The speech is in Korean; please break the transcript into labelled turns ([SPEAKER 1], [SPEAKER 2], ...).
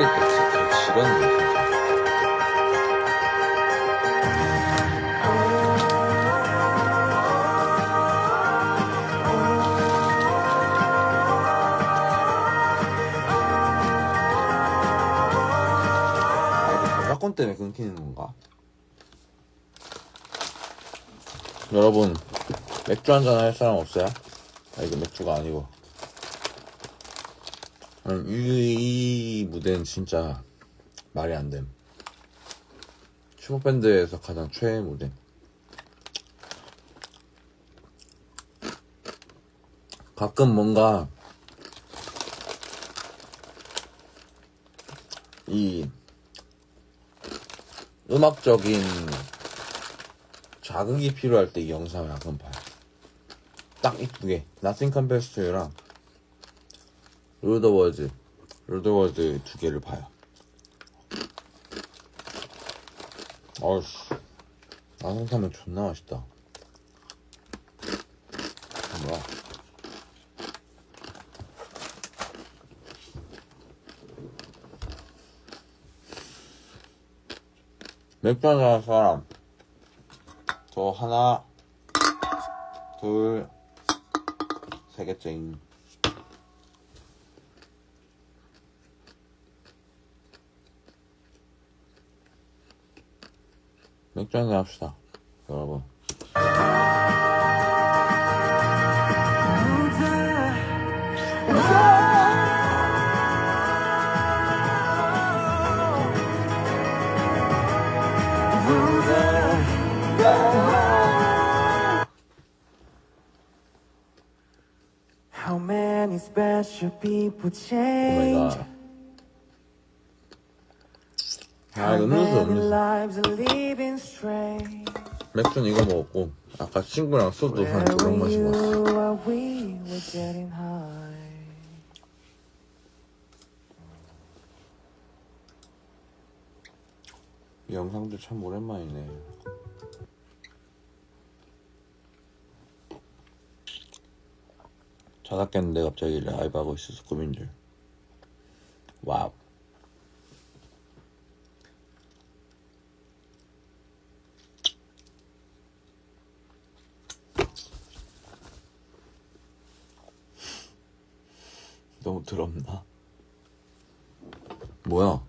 [SPEAKER 1] 쓰레기 같이 지렸네 진짜 아, 저작권 때문에 끊기는 건가? 여러분 맥주 한잔 할 사람 없어요? 아 이거 맥주가 아니고 이, 이 무대는 진짜 말이 안 됨. 슈퍼밴드에서 가장 최애 무대. 가끔 뭔가 이 음악적인 자극이 필요할 때 이 영상을 가끔 봐요. 딱 이쁘게 to You랑 룰더워즈 룰더워즈 두 개를 봐요. 어우씨 나성타면 존나 맛있다. 뭐야? 맥주 한잔 할 사람 저 하나 둘세 개째인 맥주 한잔 합시다 여러분
[SPEAKER 2] How many special people
[SPEAKER 1] 오 아
[SPEAKER 2] How
[SPEAKER 1] 음료수 음료수? 맥주는 이거 먹었고 아까 친구랑 소주 한
[SPEAKER 2] Where
[SPEAKER 1] 두병
[SPEAKER 2] were
[SPEAKER 1] 마시고 왔어? 이 영상도 참 오랜만이네 자다 깼는데 갑자기 라이브 하고 있어서 꿈인 줄 와우 너무 더럽나? 뭐야?